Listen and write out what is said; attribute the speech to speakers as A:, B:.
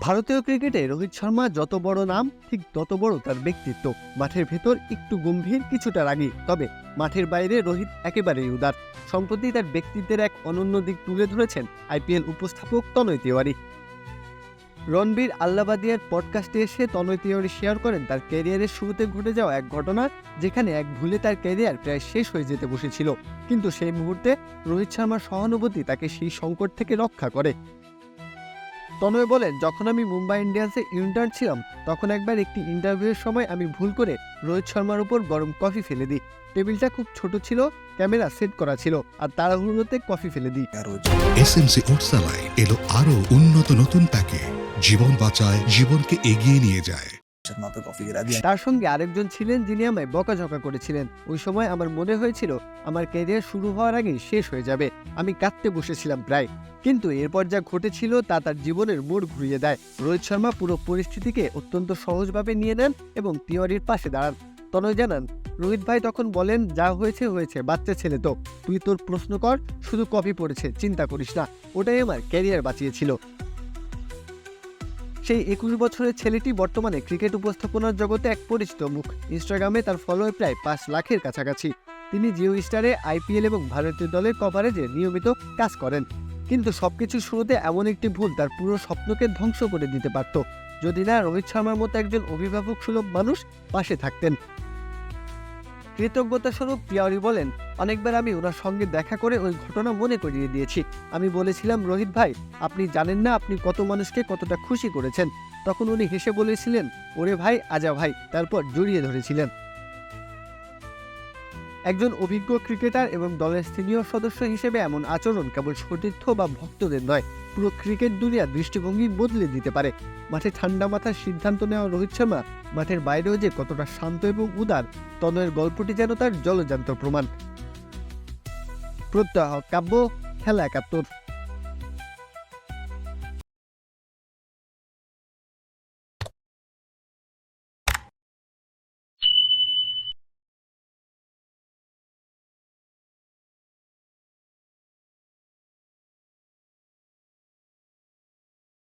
A: ভারতীয় ক্রিকেটে রোহিত শর্মা যত বড় নাম ঠিক তত বড় তার ব্যক্তিত্ব। মাঠের ভেতর একটু গম্ভীর কিছুটা রাগী তবে মাঠের বাইরে রোহিত একেবারেই উদার। সম্প্রতি তার ব্যক্তিত্বের এক অনন্য দিক তুলে ধরেছেন আইপিএল উপস্থাপক তনয় তিওয়ারি। রণবীর আল্লাবাদিয়ার পডকাস্টে এসে তনয় তিওয়ারি শেয়ার করেন তার ক্যারিয়ারের শুরুতে ঘটে যাওয়া এক ঘটনা, যেখানে এক ভুলে তার ক্যারিয়ার প্রায় শেষ হয়ে যেতে বসেছিল। কিন্তু সেই মুহূর্তে রোহিত শর্মার সহানুভূতি তাকে সেই সংকট থেকে রক্ষা করে। তনয় বলেন, যখন আমি মুম্বাই ইন্ডিয়ান্সে ইন্টার্ন ছিলাম, তখন একবার একটি ইন্টারভিউয়ের সময় আমি ভুল করে রোহিত শর্মার উপর গরম কফি ফেলে দিই। টেবিলটা খুব ছোট ছিল, ক্যামেরা সেট করা ছিল, আর তাড়াহুড়োতে কফি ফেলে দিই।
B: এসএমসি ওটসালাই এলো আরও উন্নত নতুন প্যাকে। জীবন বাঁচায়, জীবনকে এগিয়ে নিয়ে যায়।
C: মতো কফি
A: তার সঙ্গে আরেকজন ছিলেন যিনি আমায় বকাঝকা করেছিলেন। ওই সময় আমার মনে হয়েছিল, আমার ক্যারিয়ার শুরু হওয়ার আগে শেষ হয়ে যাবে। আমি কাঁদতে বসেছিলাম প্রায়। কিন্তু এরপর যা ঘটেছিল, তা তার জীবনের মোড় ঘুরিয়ে দেয়। রোহিত শর্মা পুরো পরিস্থিতিকে অত্যন্ত সহজভাবে নিয়ে নেন এবং তিওয়ারির পাশে দাঁড়ান। তনয় জানান, রোহিত ভাই তখন বলেন, যা হয়েছে হয়েছে, বাচ্চা ছেলে তো। তুই তোর প্রশ্ন কর, শুধু কপি পড়েছে, চিন্তা করিস না। ওটাই আমার ক্যারিয়ার বাঁচিয়েছিল। সেই একুশ বছরের ছেলেটি বর্তমানে ক্রিকেট উপস্থাপনার জগতে এক পরিচিত মুখ। ইনস্টাগ্রামে তার ফলোয়ার প্রায় পাঁচ লাখের কাছাকাছি। তিনি জিও স্টারে, আইপিএল এবং ভারতীয় দলের কভারেজে নিয়মিত কাজ করেন। কিন্তু সবকিছু শুরুতে এমন একটি ভুল তার পুরো স্বপ্নকে ধ্বংস করে দিতে পারত। যদি না, রোহিত শর্মার মতো একজন অভিভাবক সুলভ মানুষ পাশে থাকতেন। কৃতজ্ঞতা স্বরূপ পিয়ারি বলেন, অনেকবার আমি ওনার সঙ্গে দেখা করে ওই ঘটনা মনে করিয়ে দিয়েছি। আমি বলেছিলাম, রোহিত ভাই, আপনি জানেন না আপনি কত মানুষকে কতটা খুশি করেছেন? তখন উনি হেসে বলেছিলেন, ওরে ভাই, আজা ভাই। তারপর জড়িয়ে ধরেছিলেন। একজন অভিজ্ঞ ক্রিকেটার এবং দলের সিনিয়র সদস্য হিসেবে এমন আচরণ কেবল সতীর্থ বা ভক্তদের নয়, পুরো ক্রিকেট দুনিয়ার দৃষ্টিভঙ্গি বদলে দিতে পারে। মাঠে ঠান্ডা মাথার সিদ্ধান্ত নেওয়া রোহিত শর্মা, মাঠের বাইরেও যে কতটা শান্ত এবং উদার, তনয়ের গল্পটি যেন তার জলজান্ত প্রমাণ। প্রত্যহ কাব্য, খেলা একাত্তর।